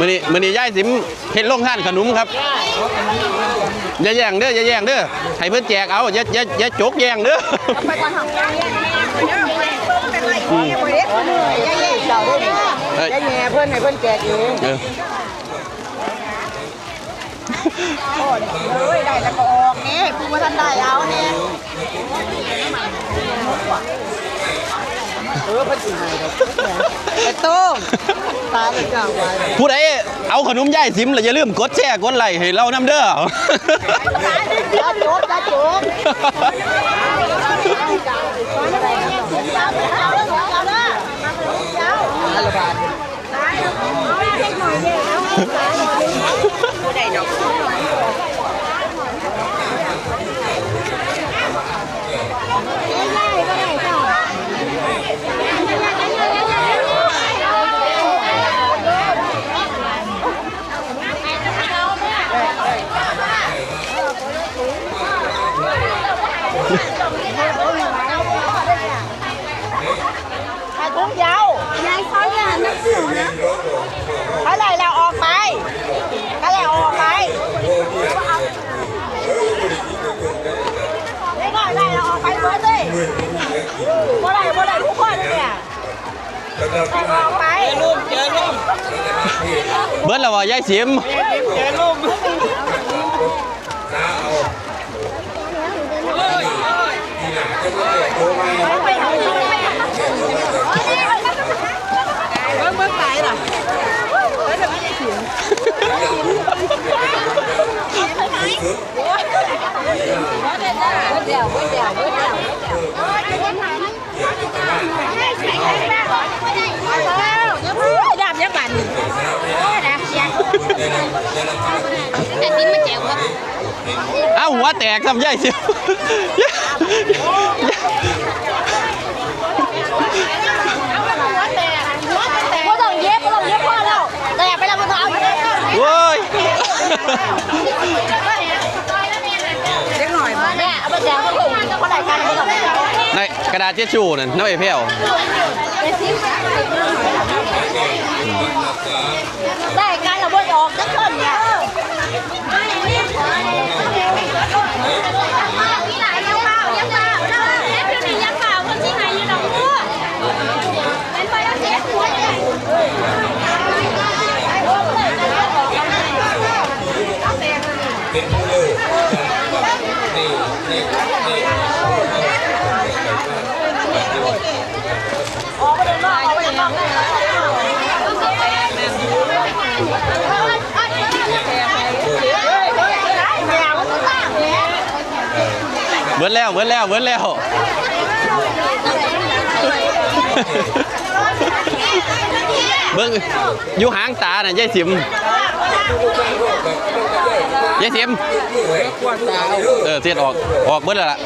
มื้อนี้มื้อนี้ยายสิมเฮ็ดโรงทานขนมครับอย่าแย่งเด้ออย่าแย่งเด้อให้เพิ่นแจกเอาอย่าอย่าอย่าจกแย่งเด้อไปก่อนของยายเป็นไรโอ้ยเด็กยายแย่เราด้วยเอ้ยยายแย่เพื่อนให้เพื่อนแจกเองเออเฮ้ยได้แล้วก็ออกนี่ผู้ว่าท่านได้เอาเนี่ยเออพันสี่ไอ้ต้มตาเป็นจังไว้ผู้ใดเอาขนมยายสิมแล้วอย่าลืมกดแชร์กดไลค์ให้เรานํเด้อจ้าโจ๊กจ้าโจ๊กฮัลโหลบาท ใครกุ้งยาวยายเขาอย่านักสือนะเท่าไหร่เราออกไปเท่าไหร่ออกไปได้ก่อนได้เราออกไปเบิร์ดเลย เมื่อไหร่เมื่อไหร่ทุกคนเนี่ยออกไปลูกเจอลูกเบิดแล้วว่ายายสิมเจอลูกไปทางนี้ไปทางนี้เมื่อเมื่อไหร่ล่ะ ดาบยังบันโอ้ยดาบเสีย แต่ซิมมาแจกว่าเอ้าหัวแตกทำยายสิมก็ต้องเย็บก็ต้องเย็บพ่อแล้วแต่ไปแล้วมันเอาอยู่โว้ยเล็กหน่อยเนี่ยเอาไปแจกก็ถูกเท่าไหร่กันก็ต้องในกระดาษเช็ดชูนั่นน้องเอเพลได้ การระเบิดออกจักคนเนี่ยแมวมันต่างเนี่ย เบิดแล้วเบิดแล้วเบิดแล้ว เบิ้งอยู่หางตาน่ะยายสิมยายสิมเออเสียดออกออกเบิดแล้วล่ะ